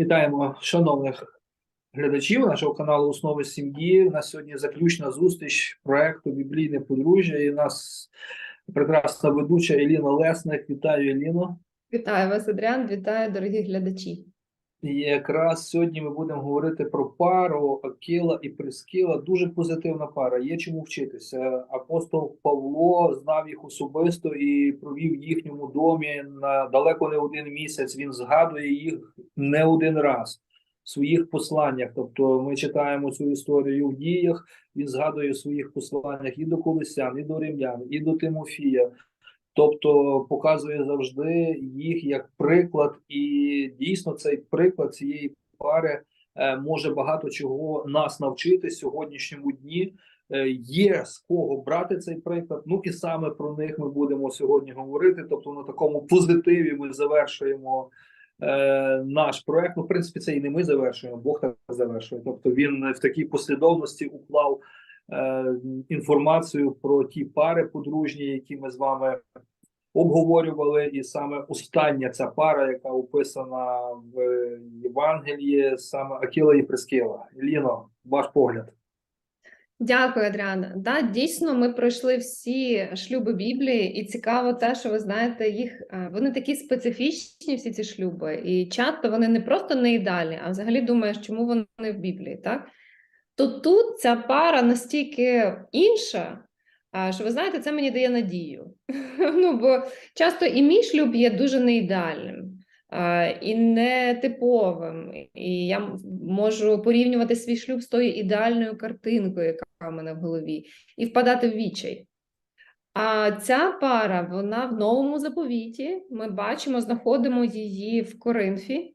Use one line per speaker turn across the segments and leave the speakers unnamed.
Вітаємо шановних глядачів нашого каналу Основи сім'ї. У нас сьогодні заключна зустріч проекту Біблійне подружжя. І у нас прекрасна ведуча Еліна Лесник. Вітаю, Еліно.
Вітаю вас, Адріан, вітаю, дорогі глядачі.
Якраз сьогодні ми будемо говорити про пару Акіла і Прискіла. Дуже позитивна пара. Є чому вчитися. Апостол Павло знав їх особисто і провів в їхньому домі на далеко не один місяць. Він згадує їх не один раз в своїх посланнях. Тобто, ми читаємо цю історію в діях. Він згадує в своїх посланнях і до Колесян, і до Римлян, і до Тимофія. Тобто показує завжди їх як приклад, і дійсно цей приклад цієї пари е, може багато чого нас навчити сьогоднішньому дні. Е, Є з кого брати цей приклад. Ну і саме про них ми будемо сьогодні говорити. Тобто, на такому позитиві ми завершуємо е, наш проект. Ну, в принципі, це і не ми завершуємо, Бог так завершує. Тобто він в такій послідовності уклав інформацію про ті пари подружні, які ми з вами обговорювали, і саме остання ця пара, яка описана в Євангелії, саме Акіла і Прискіла. Ліно, ваш погляд.
Дякую, Адріана. Да, дійсно, ми пройшли всі шлюби Біблії, і цікаво те, що ви знаєте, їх е, вони такі специфічні, всі ці шлюби, і часто вони не просто не ідеальні, а взагалі думаєш, чому вони в Біблії, так? То тут ця пара настільки інша, що ви знаєте, це мені дає надію. Ну, бо часто і мій шлюб є дуже неідеальним. І нетиповим, і я можу порівнювати свій шлюб з тою ідеальною картинкою, яка в мене в голові, і впадати в відчай. А ця пара, вона в новому заповіті. Ми бачимо, знаходимо її в Коринфі.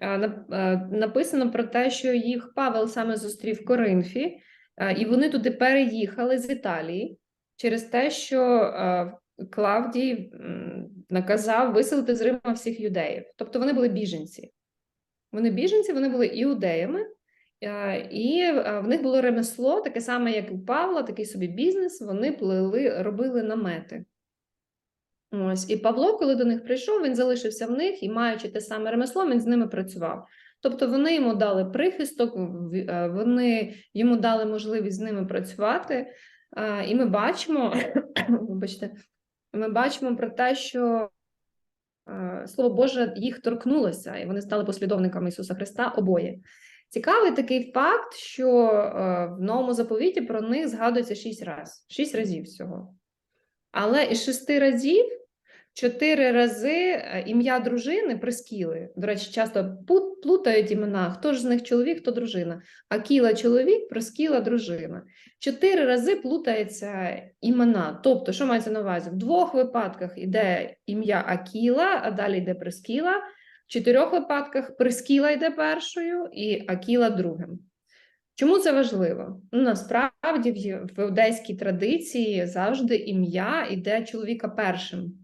Нап- а, Написано про те, що їх Павел саме зустрів в Коринфі, і вони туди переїхали з Італії через те, що Клавдій наказав виселити з Рима всіх юдеїв. Тобто вони були біженці. Вони біженці, вони були іудеями, е, і е, в них було ремесло, таке саме, як і у Павла, такий собі бізнес. Вони плели, робили намети. Ось, і Павло, коли до них прийшов, він залишився в них і, маючи те саме ремесло, він з ними працював. Тобто вони йому дали прихисток, е, вони йому дали можливість з ними працювати. І ми бачимо, вибачте, ми бачимо про те, що Слово Боже їх торкнулося, і вони стали послідовниками Ісуса Христа обоє. Цікавий такий факт, що е, в новому заповіті про них згадується шість разів, шість разів всього. Але із шести разів чотири рази е, ім'я дружини прискіли. До речі, часто плутають імена, хто ж з них чоловік, хто дружина. Акіла чоловік, прискіла дружина. Чотири рази плутаються імена. Тобто, що мається на увазі? В двох випадках йде ім'я Акіла, а далі йде Прискіла. В чотирьох випадках Прискіла йде першою і Акіла другим. Чому це важливо? Ну, насправді в іудейській традиції завжди ім'я йде чоловіка першим.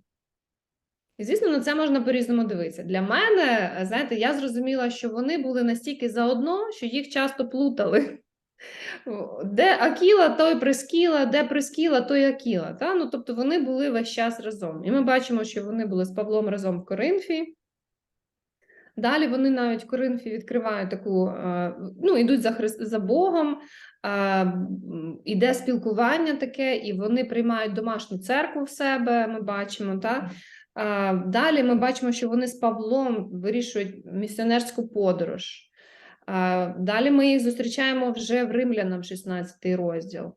І, звісно, на це можна по-різному дивитися. Для мене, знаєте, я зрозуміла, що вони були настільки заодно, що їх часто плутали. Де Акіла, той Прискіла, де Прискіла, той Акіла. Та? Ну, тобто вони були весь час разом. І ми бачимо, що вони були з Павлом разом в Коринфі. Далі вони навіть в Коринфі відкривають таку, е, ну, йдуть за, Христ, за Богом, е, іде спілкування таке, і вони приймають домашню церкву в себе, ми бачимо, так? Далі ми бачимо, що вони з Павлом вирішують місіонерську подорож. Далі ми їх зустрічаємо вже в Римлянам 16 розділ.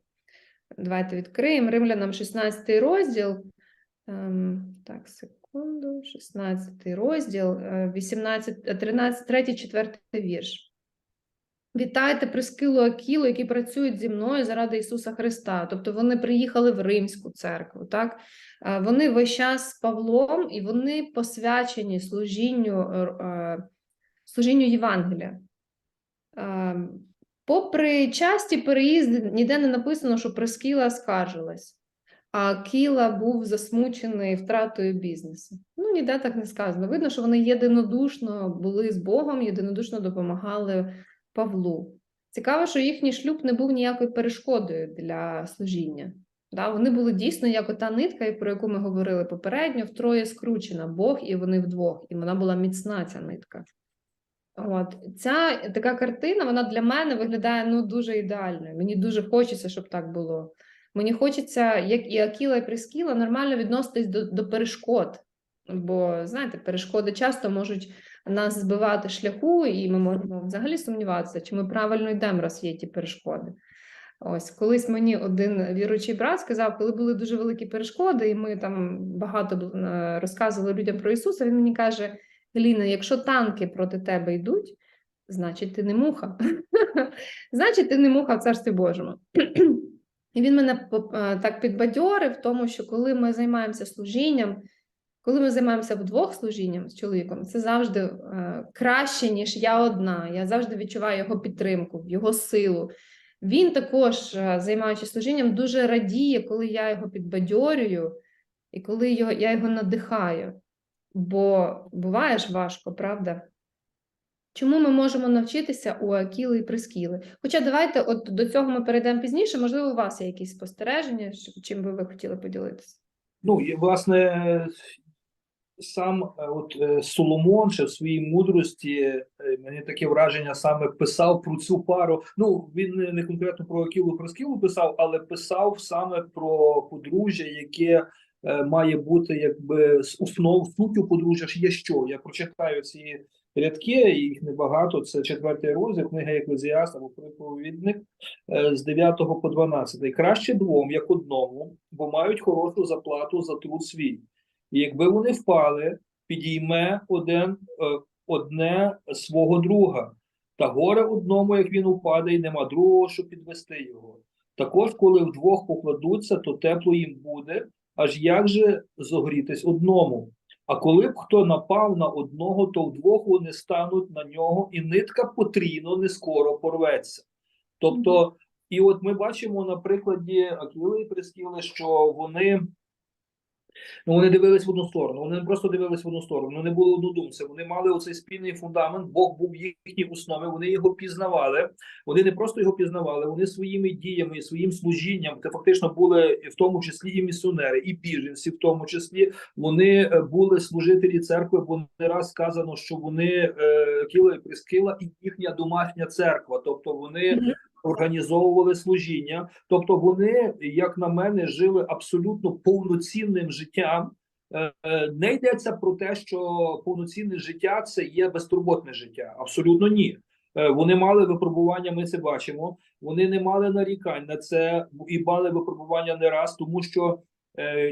Давайте відкриємо Римлянам 16 розділ. Ем, Так, секунду, 16 розділ, е, 18, е, 13, 3, 4 вірш. Вітайте Прискилу Акілу, які працюють зі мною заради Ісуса Христа. Тобто вони приїхали в Римську церкву. Так? Е, Вони весь час з Павлом і вони посвячені служінню, е, е, служінню Євангелія. Попри часті переїзди, ніде не написано, що Прискіла скаржилась, а Кіла був засмучений втратою бізнесу. Ну, ніде так не сказано. Видно, що вони єдинодушно були з Богом, єдинодушно допомагали Павлу. Цікаво, що їхній шлюб не був ніякою перешкодою для служіння. Да, вони були дійсно як ота нитка, про яку ми говорили попередньо, втроє скручена Бог і вони вдвох, і вона була міцна ця нитка. От ця така картина, вона для мене виглядає ну дуже ідеальною. Мені дуже хочеться, щоб так було. Мені хочеться, як і Акіла, і Прискіла, нормально відноситись до, до перешкод. Бо знаєте, перешкоди часто можуть нас збивати шляху, і ми можемо взагалі сумніватися, чи ми правильно йдемо, раз є ті перешкоди. Ось колись мені один віруючий брат сказав, коли були дуже великі перешкоди, і ми там багато е, розказували людям про Ісуса. Він мені каже: Ліна, якщо танки проти тебе йдуть, значить ти не муха. Значить, ти не муха в царстві Божому. І він мене е, так підбадьорив, тому що коли ми займаємося служінням, коли ми займаємося вдвох служінням з чоловіком, це завжди е, краще, ніж я одна. Я завжди відчуваю його підтримку, його силу. Він також, е, займаючись служінням, дуже радіє, коли я його підбадьорюю і коли його, я його надихаю. Бо буває ж важко, правда? Чому ми можемо навчитися у Акіли і Прискіли? Хоча давайте от до цього ми перейдемо пізніше. Можливо, у вас є якісь спостереження, чим би ви хотіли поділитися?
Ну, і, власне, сам е, от е, Соломон ще в своїй мудрості, е, мені таке враження саме писав про цю пару. Ну, він не- конкретно про Акілу Проскілу писав, але писав саме про подружжя, яке має бути якби з основ суттю подружжя ж є що. Я прочитаю ці рядки, їх небагато. Це четвертий розділ, книга Еклезіаст або приповідник з 9 по 12. Краще двом, як одному, бо мають хорошу заплату за труд свій. І якби вони впали, підійме один, е, одне свого друга. Та горе одному, як він упаде, і нема другого, щоб підвести його. Також, коли вдвох покладуться, то тепло їм буде, аж як же зогрітись одному. А коли б хто напав на одного, то вдвох вони стануть на нього, і нитка потрійно не скоро порветься. Тобто, і от ми бачимо на прикладі Акіли і Прескіли, що вони Ну, вони дивились в одну сторону. Вони не просто дивились в одну сторону. Вони були однодумці. Вони мали оцей спільний фундамент. Бог був їхній основі. Вони його пізнавали. Вони не просто його пізнавали. Вони своїми діями своїм служінням, це фактично були в тому числі і місіонери, і біженці, в тому числі вони е, були служителі церкви. Бо не раз сказано, що вони е, Кіла і Прискила і їхня домашня церква. Тобто вони. Організовували служіння. Тобто вони, як на мене, жили абсолютно повноцінним життям. Е, е, Не йдеться про те, що повноцінне життя це є безтурботне життя. Абсолютно ні. Е, Вони мали випробування, ми це бачимо. Вони не мали нарікань на це і мали випробування не раз, тому що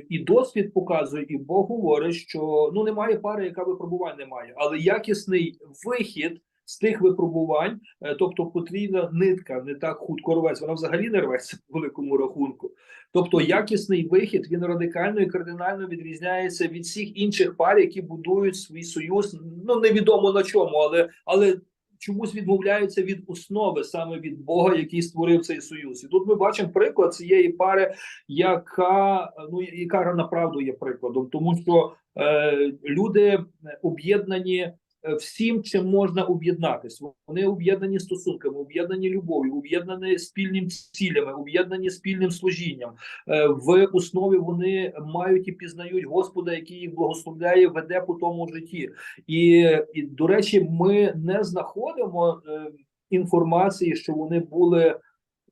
і досвід показує, і Бог говорить, що ну немає пари, яка випробувань не має, але якісний вихід з тих випробувань, е, тобто потрібна нитка, не так хутко рветься, вона взагалі не рветься по великому рахунку. Тобто якісний вихід він радикально і кардинально відрізняється від всіх інших пар, які будують свій союз. Ну невідомо на чому, але але чомусь відмовляються від основи саме від Бога, який створив цей союз. І тут ми бачимо приклад цієї пари, яка ну яка направду є прикладом, тому що е, люди об'єднані всім, чим можна об'єднатися. Вони об'єднані стосунками, об'єднані любов'ю, об'єднані спільним цілями, об'єднані спільним служінням. Е, В основі вони мають і пізнають Господа, який їх благословляє, веде по тому житті. І, і до речі, ми не знаходимо е, інформації, що вони були.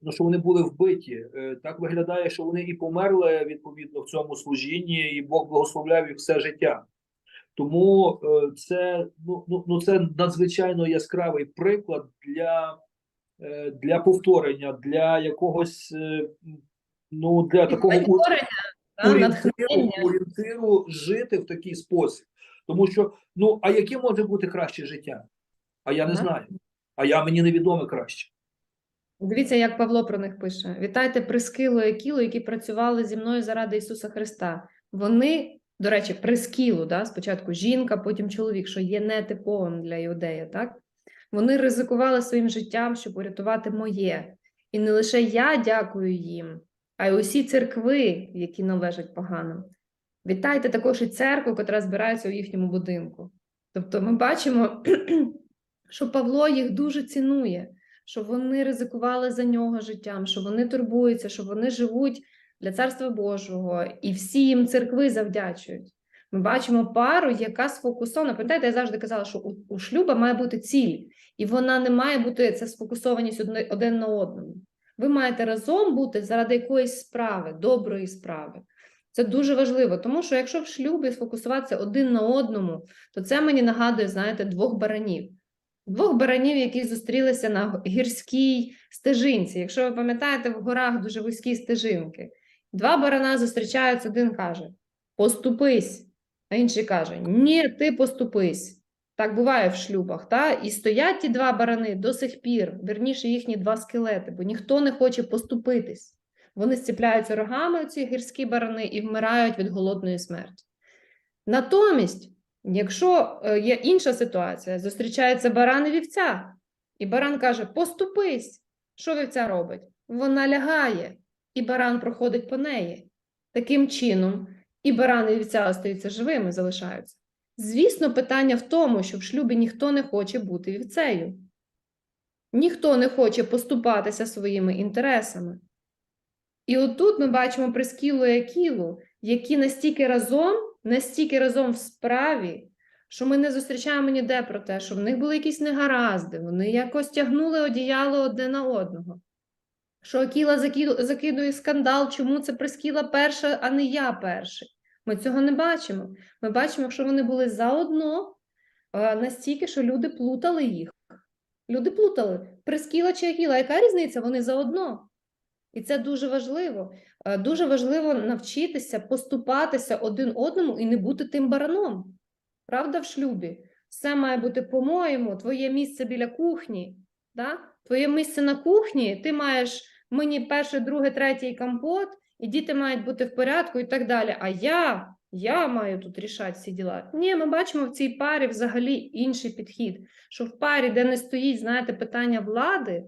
Ну, що вони були вбиті, Е, так виглядає, що вони і померли відповідно в цьому служінні, і Бог благословляв їх все життя. Тому е, це ну, ну, ну це надзвичайно яскравий приклад для, е, для повторення, для якогось е, ну для такого орієнтиру, орієнтиру жити в такий спосіб. Тому що ну а яке може бути краще життя? А я не
Ага.
знаю. А я мені невідоме краще.
Дивіться, як Павло про них пише: Вітайте Прискилу і Акілу, які працювали зі мною заради Ісуса Христа. Вони, до речі, Прискілу, да, спочатку жінка, потім чоловік, що є нетиповим для іудея, так? Вони ризикували своїм життям, щоб урятувати моє. І не лише я дякую їм, а й усі церкви, які належать поганим. Вітайте також і церкву, яка збирається у їхньому будинку. Тобто ми бачимо, що Павло їх дуже цінує що вони ризикували за нього життям, що вони турбуються, що вони живуть для царства Божого, і всі їм церкви завдячують. Ми бачимо пару, яка сфокусована. Пам'ятаєте, я завжди казала, що у, у шлюба має бути ціль, і вона не має бути це сфокусованість одне- один на одному. Ви маєте разом бути заради якоїсь справи, доброї справи. Це дуже важливо, тому що якщо в шлюбі сфокусуватися один на одному, то це мені нагадує, знаєте, двох баранів. Двох баранів, які зустрілися на гірській стежинці. Якщо ви пам'ятаєте, в горах дуже вузькі стежинки. Два барана зустрічаються, один каже: поступись, а інший каже: Ні, ти поступись. Так буває в шлюбах. Та? І стоять ті два барани до сих пір, верніше їхні два скелети, бо ніхто не хоче поступитись. Вони зціпляються рогами, ці гірські барани, і вмирають від голодної смерті. Натомість, якщо е, є інша ситуація, зустрічається баран і вівця, і баран каже: Поступись. Що вівця робить? Вона лягає, і баран проходить по неї. Таким чином, і баран, і вівця остаються живими, залишаються. Звісно, питання в тому, що в шлюбі ніхто не хоче бути вівцею. Ніхто не хоче поступатися своїми інтересами. І отут ми бачимо Прескілу і Акілу, які настільки разом, настільки разом в справі, що ми не зустрічаємо ніде про те, що в них були якісь негаразди, вони якось тягнули одіяло одне на одного. Що Акіла закидує скандал, чому це Прескіла перша, а не я перший. Ми цього не бачимо. Ми бачимо, що вони були заодно е, настільки, що люди плутали їх. Люди плутали. Прескіла чи Акіла, яка різниця? Вони заодно. І це дуже важливо. Е, Дуже важливо навчитися поступатися один одному і не бути тим бараном. Правда, в шлюбі? Все має бути по-моєму, твоє місце біля кухні. Да? Твоє місце на кухні, ти маєш мені перше, друге, третій компот, і діти мають бути в порядку і так далі. А я, я маю тут рішати всі діла. Ні, ми бачимо в цій парі взагалі інший підхід. Що в парі, де не стоїть, знаєте, питання влади,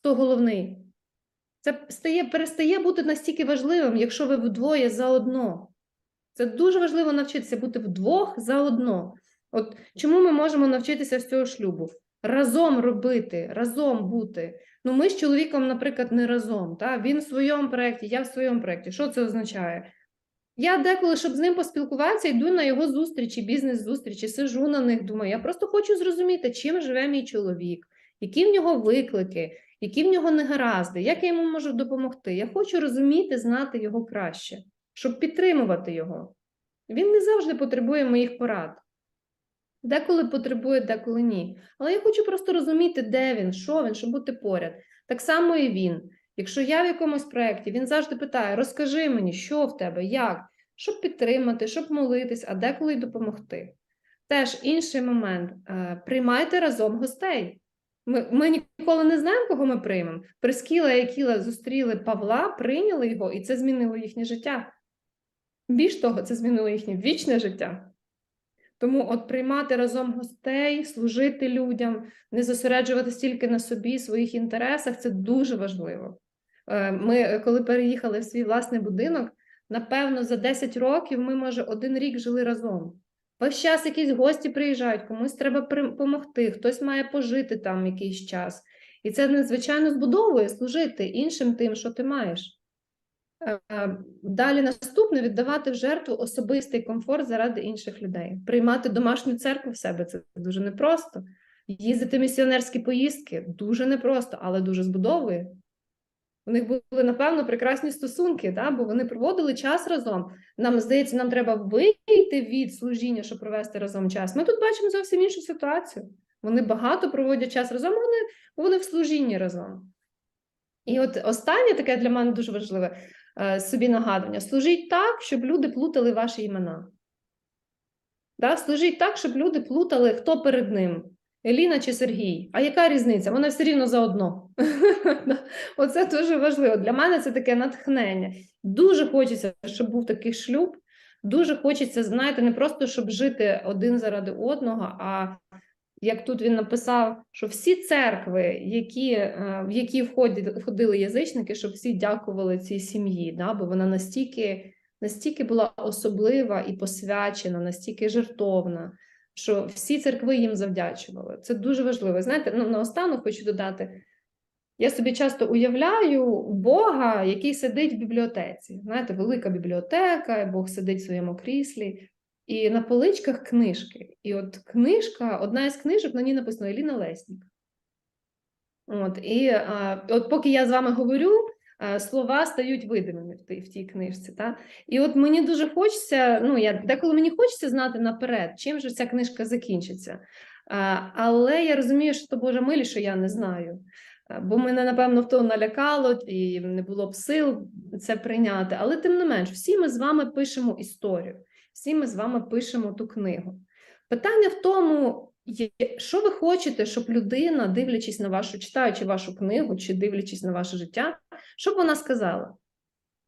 хто головний, це стає, перестає бути настільки важливим, якщо ви вдвоє заодно. Це дуже важливо навчитися бути вдвох заодно. От чому ми можемо навчитися з цього шлюбу? Разом робити, разом бути. Ну, ми з чоловіком, наприклад, не разом. Та? Він в своєму проєкті, я в своєму проєкті. Що це означає? Я деколи, щоб з ним поспілкуватися, йду на його зустрічі, бізнес-зустрічі, сижу на них, думаю, я просто хочу зрозуміти, чим живе мій чоловік, які в нього виклики, які в нього негаразди, як я йому можу допомогти. Я хочу розуміти, знати його краще, щоб підтримувати його. Він не завжди потребує моїх порад. Деколи потребує, деколи ні. Але я хочу просто розуміти, де він, що він, щоб бути поряд. Так само і він. Якщо я в якомусь проєкті, він завжди питає: розкажи мені, що в тебе, як, щоб підтримати, щоб молитись, а деколи й допомогти. Теж інший момент: е, приймайте разом гостей. Ми, ми ніколи не знаємо, кого ми приймемо. Прискіла і Акіла зустріли Павла, прийняли його, і це змінило їхнє життя. Більш того, це змінило їхнє вічне життя. Тому от приймати разом гостей, служити людям, не зосереджуватися тільки на собі, своїх інтересах це дуже важливо. Е, Ми, коли переїхали в свій власний будинок, напевно, за 10 років ми, може, один рік жили разом. Весь час якісь гості приїжджають, комусь треба допомогти, хтось має пожити там якийсь час. І це надзвичайно збудовує служити іншим тим, що ти маєш. Е, Далі наступне віддавати в жертву особистий комфорт заради інших людей. Приймати домашню церкву в себе це дуже непросто. Їздити місіонерські поїздки дуже непросто, але дуже збудовує. У них були, напевно, прекрасні стосунки, да? бо вони проводили час разом. Нам здається, нам треба вийти від служіння, щоб провести разом час. Ми тут бачимо зовсім іншу ситуацію. Вони багато проводять час разом, вони, вони в служінні разом. І от останнє таке для мене дуже важливе е, собі нагадування: служіть так, щоб люди плутали ваші імена. Да? Служіть так, щоб люди плутали, хто перед ним. Еліна чи Сергій. А яка різниця? Вона все рівно заодно. Оце дуже важливо. Для мене це таке натхнення. Дуже хочеться, щоб був такий шлюб. Дуже хочеться, знаєте, не просто щоб жити один заради одного, а як тут він написав, що всі церкви, які, е, в які входили, язичники, щоб всі дякували цій сім'ї, да? бо вона настільки, настільки була особлива і посвячена, настільки жертовна, що всі церкви їм завдячували. Це дуже важливо. Знаєте, ну, наостанок хочу додати. Я собі часто уявляю Бога, який сидить в бібліотеці. Знаєте, велика бібліотека, Бог сидить в своєму кріслі. І на поличках книжки. І от книжка, одна із книжок, на ній написано Еліна Леснік. От, і а, от поки я з вами говорю, а, слова стають видимими в тій, в тій книжці. Та? І от мені дуже хочеться, ну я деколи мені хочеться знати наперед, чим же ця книжка закінчиться. А, але я розумію, що то Божа милі, що я не знаю. Бо мене, напевно, в то налякало, і не було б сил це прийняти. Але тим не менш, всі ми з вами пишемо історію, всі ми з вами пишемо ту книгу. Питання в тому, що ви хочете, щоб людина, дивлячись на вашу, читаючи вашу книгу чи дивлячись на ваше життя, щоб вона сказала?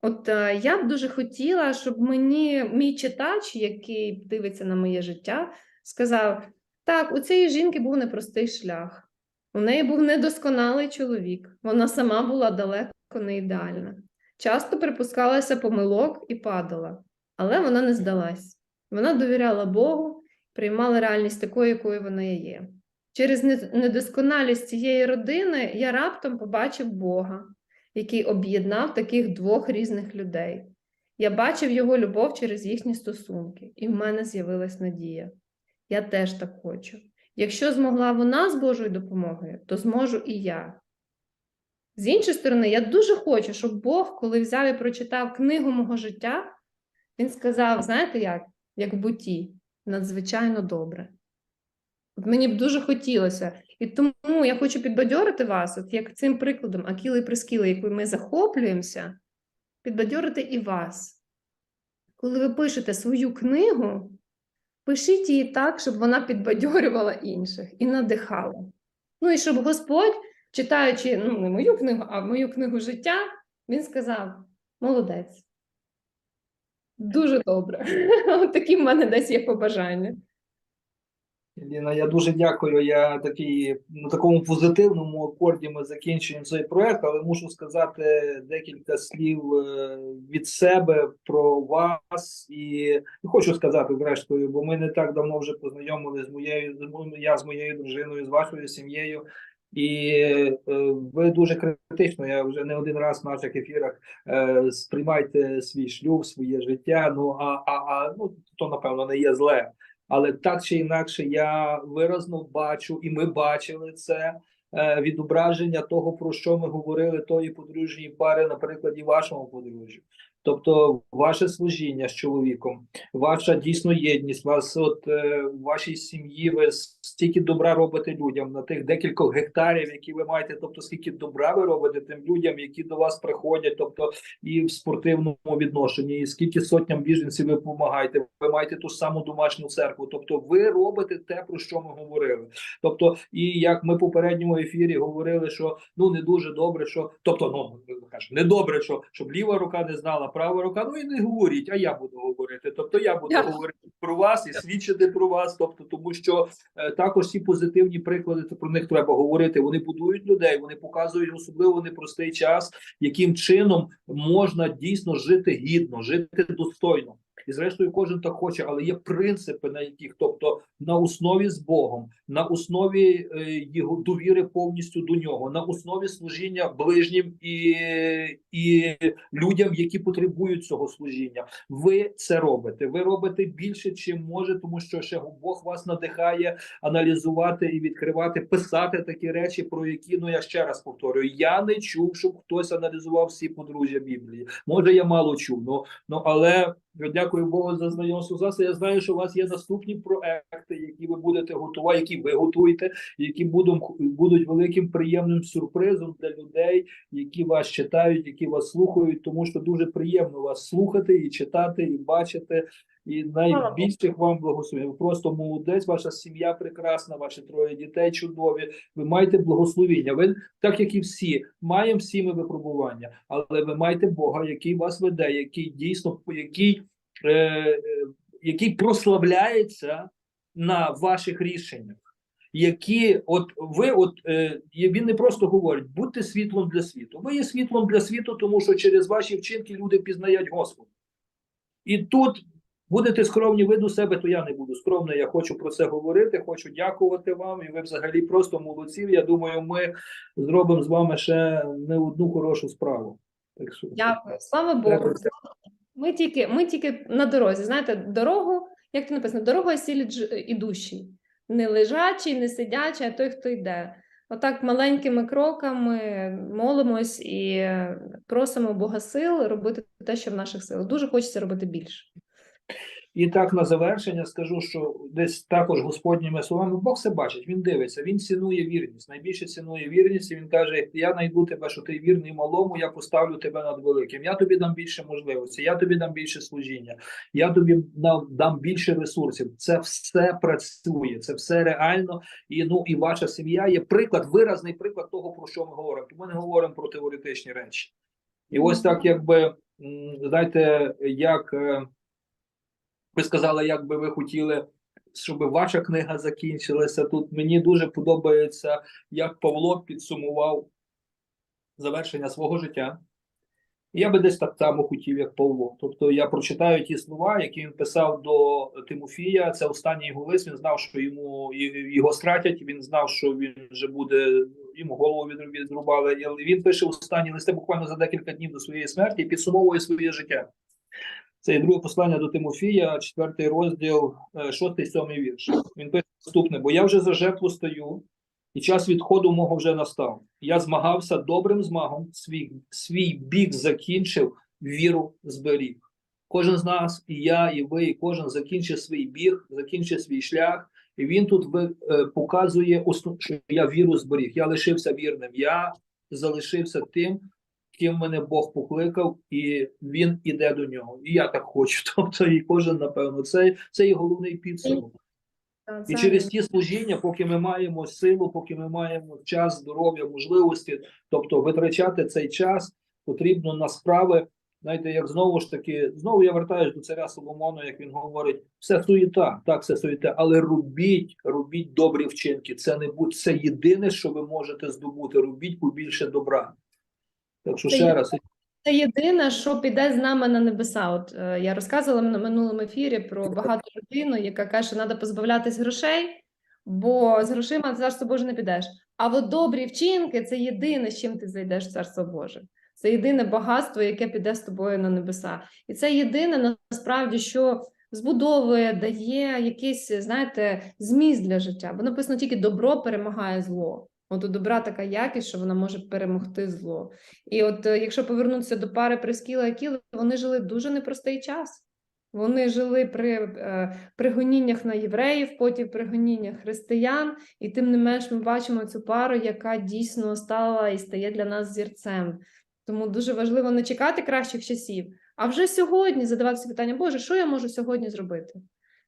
От е, я б дуже хотіла, щоб мені мій читач, який дивиться на моє життя, сказав: так, у цієї жінки був непростий шлях. У неї був недосконалий чоловік. Вона сама була далеко не ідеальна. Часто припускалася помилок і падала, але вона не здалась. Вона довіряла Богу, приймала реальність такою, якою вона є. Через недосконалість цієї родини я раптом побачив Бога, який об'єднав таких двох різних людей. Я бачив його любов через їхні стосунки, і в мене з'явилась надія. Я теж так хочу. Якщо змогла вона з Божою допомогою, то зможу і я. З іншої сторони, я дуже хочу, щоб Бог, коли взяв і прочитав книгу мого життя, він сказав: знаєте як? Як в буті, надзвичайно добре. От мені б дуже хотілося. І тому я хочу підбадьорити вас, от як цим прикладом Акіли і Прискіли, якою ми захоплюємося, підбадьорити і вас. Коли ви пишете свою книгу, пишіть її так, щоб вона підбадьорювала інших і надихала. Ну і щоб Господь, читаючи ну, не мою книгу, а мою книгу життя, він сказав: молодець. Дуже добре. Такі в мене десь є побажання.
Ліна, я дуже дякую. Я такий на такому позитивному акорді ми закінчуємо цей проект, але мушу сказати декілька слів е, від себе про вас і хочу сказати зрештою, бо ми не так давно вже познайомилися з моєю я з моєю дружиною, з вашою сім'єю. І е, ви дуже критично. Я вже не один раз в наших ефірах е, сприймайте свій шлюб, своє життя. Ну а, а, а ну то напевно не є зле. Але так чи інакше, я виразно бачу, і ми бачили це е, відображення того, про що ми говорили тої подружньої пари на прикладі вашого подружжя. Тобто, ваше служіння з чоловіком, ваша дійсно єдність, вас от е, вашій сім'ї ви стільки добра робите людям на тих декількох гектарів, які ви маєте. Тобто, скільки добра ви робите тим людям, які до вас приходять, тобто і в спортивному відношенні, і скільки сотням біженців ви допомагаєте. Ви маєте ту саму домашню церкву. Тобто, ви робите те, про що ми говорили. Тобто, і як ми в попередньому ефірі говорили, що ну не дуже добре, що тобто, ну не добре, що щоб ліва рука не знала, права рука. Ну і не говоріть, а я буду говорити. Тобто, я буду говорити про вас і свідчити про вас. Тобто, тому що е, також ці позитивні приклади, то про них треба говорити. Вони будують людей, вони показують особливо непростий час, яким чином можна дійсно жити гідно, жити достойно. І зрештою, кожен так хоче, але є принципи, на яких, тобто на основі з Богом, на основі е, його довіри повністю до нього, на основі служіння ближнім і, і людям, які потребують цього служіння. Ви це робите. Ви робите більше, чим може, тому що ще Бог вас надихає аналізувати і відкривати, писати такі речі, про які ну я ще раз повторюю. Я не чув, щоб хтось аналізував всі подружжя Біблії. Може, я мало чув. Ну ну але дякую Богу за знайомство з вас. Я знаю, що у вас є наступні проекти, які ви будете готувати, які ви готуєте, які будуть, будуть великим приємним сюрпризом для людей, які вас читають, які вас слухають, тому що дуже приємно вас слухати і читати, і бачити. І найбільших вам благословень. Ви просто молодець, ваша сім'я прекрасна, ваші троє дітей чудові. Ви маєте благословіння. Ви, так як і всі, маємо всі ми випробування, але ви маєте Бога, який вас веде, який дійсно який, е, який прославляється на ваших рішеннях. Які от ви, от е, він не просто говорить, будьте світлом для світу. Ви є світлом для світу, тому що через ваші вчинки люди пізнають Господа. І тут будете скромні ви до себе, то я не буду скромний. Я хочу про це говорити. Хочу дякувати вам. І ви взагалі просто молодці. Я думаю, ми зробимо з вами ще не одну хорошу справу. Так що
Дякую. Слава Богу.
Дякую.
Ми тільки, ми тільки на дорозі. Знаєте, дорогу, як тут написано, дорога сіль ідущий. Не лежачий, не сидячий, а той, хто йде. Отак маленькими кроками молимось і просимо Бога сил робити те, що в наших силах. Дуже хочеться робити більше.
І так на завершення скажу, що десь також Господніми словами Бог все бачить, він дивиться, він цінує вірність. Найбільше цінує вірність. І він каже: Я знайду тебе, що ти вірний малому, я поставлю тебе над великим. Я тобі дам більше можливостей, я тобі дам більше служіння, я тобі дам, більше ресурсів. Це все працює, це все реально. І ну і ваша сім'я є приклад, виразний приклад того, про що ми говоримо. Ми не говоримо про теоретичні речі. І ось так, якби знаєте, як. Ви сказали, як би ви хотіли, щоб ваша книга закінчилася. Тут мені дуже подобається, як Павло підсумував завершення свого життя. І Я би десь так само хотів, як Павло. Тобто я прочитаю ті слова, які він писав до Тимофія. Це останній його лист. Він знав, що йому його стратять. Він знав, що він вже буде йому голову від- відрубали. Він пише останні листи буквально за декілька днів до своєї смерті і підсумовує своє життя. Це є друге послання до Тимофія, четвертий розділ, е, шостий, сьомий вірш. Він пише наступне: бо я вже за жертву стою, і час відходу мого вже настав. Я змагався добрим змагом, свій, свій бік закінчив, віру зберіг. Кожен з нас, і я, і ви, і кожен закінчив свій біг, закінчив свій шлях. І він тут е, показує, що я віру зберіг. Я лишився вірним. Я залишився тим, ким мене Бог покликав, і він іде до нього. І я так хочу. Тобто, і кожен, напевно, це, це є головний підсумок. І через ті служіння, поки ми маємо силу, поки ми маємо час, здоров'я, можливості, тобто витрачати цей час потрібно на справи. Знаєте, як знову ж таки, знову я вертаюсь до царя Соломона, як він говорить, все суєта, так, все суєта, але робіть, робіть добрі вчинки. Це не будь це єдине, що ви можете здобути. Робіть побільше добра. Так що
Це
ще раз,
Це єдине, що піде з нами на небеса. От е, я розказувала на минулому ефірі про багату людину, яка каже, що треба позбавлятись грошей, бо з грошима в царство Боже не підеш. А от добрі вчинки це єдине, з чим ти зайдеш в царство Боже. Це єдине багатство, яке піде з тобою на небеса. І це єдине насправді, що збудовує, дає якийсь, знаєте, зміст для життя. Бо написано тільки добро перемагає зло. От у добра така якість, що вона може перемогти зло. І от е, якщо повернутися до пари Прескіла і Акіли, вони жили дуже непростий час. Вони жили при, е, при гоніннях на євреїв, потім при гоніннях християн, і тим не менш ми бачимо цю пару, яка дійсно стала і стає для нас зірцем. Тому дуже важливо не чекати кращих часів, а вже сьогодні задаватися питання, Боже, що я можу сьогодні зробити?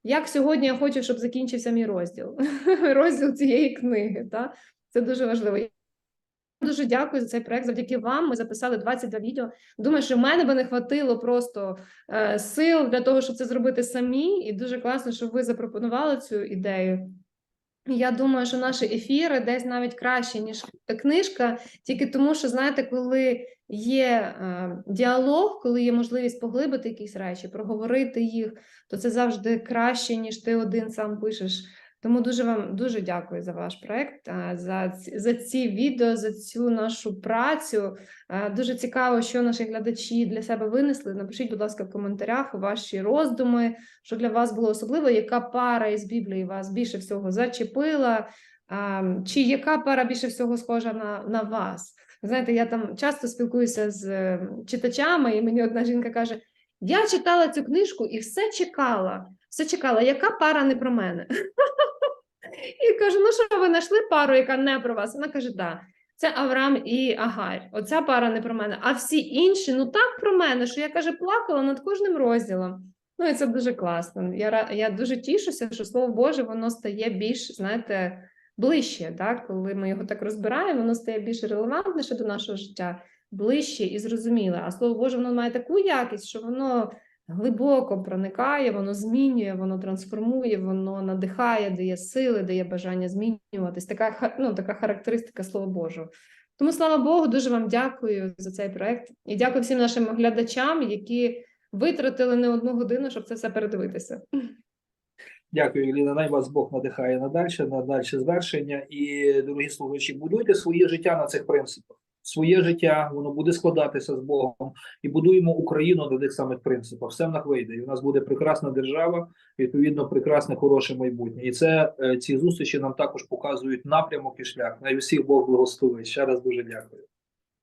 Як сьогодні я хочу, щоб закінчився мій розділ, розділ цієї книги. Та? Це дуже важливо. Дуже дякую за цей проект. Завдяки вам ми записали 22 відео. Думаю, що в мене би не хватило просто е, сил для того, щоб це зробити самі, і дуже класно, що ви запропонували цю ідею. Я думаю, що наші ефіри десь навіть краще, ніж книжка, тільки тому, що знаєте, коли є е, діалог, коли є можливість поглибити якісь речі, проговорити їх, то це завжди краще, ніж ти один сам пишеш. Тому дуже вам дуже дякую за ваш проект, за за ці відео, за цю нашу працю. Дуже цікаво, що наші глядачі для себе винесли. Напишіть, будь ласка, в коментарях ваші роздуми, що для вас було особливо, яка пара із Біблії вас більше всього зачепила, чи яка пара більше всього схожа на, на вас. Знаєте, я там часто спілкуюся з е, читачами, і мені одна жінка каже: Я читала цю книжку і все чекала. Все чекала, яка пара не про мене. І кажу: ну що, ви знайшли пару, яка не про вас? Вона каже: да, це Авраам і Агарь. Оця пара не про мене. А всі інші, ну так про мене, що я каже, плакала над кожним розділом. Ну і це дуже класно. Я я дуже тішуся, що слово Боже, воно стає більш, знаєте, ближче. Так? Коли ми його так розбираємо, воно стає більш релевантніше до нашого життя, ближче і зрозуміле. А слово Боже, воно має таку якість, що воно глибоко проникає, воно змінює, воно трансформує, воно надихає, дає сили, дає бажання змінюватись. Така, ну, така характеристика Слова Божого. Тому слава Богу, дуже вам дякую за цей проект і дякую всім нашим глядачам, які витратили не одну годину, щоб це все передивитися.
Дякую, Ліна. Най вас Бог надихає на дальше, на дальше звершення. І, дорогі слухачі, будуйте своє життя на цих принципах. Своє життя, воно буде складатися з Богом, і будуємо Україну на тих самих принципах. Все в нас вийде, і в нас буде прекрасна держава, відповідно, прекрасне, хороше майбутнє. І це е, ці зустрічі нам також показують напрямок і шлях. Най всіх Бог благословить. Ще раз дуже дякую.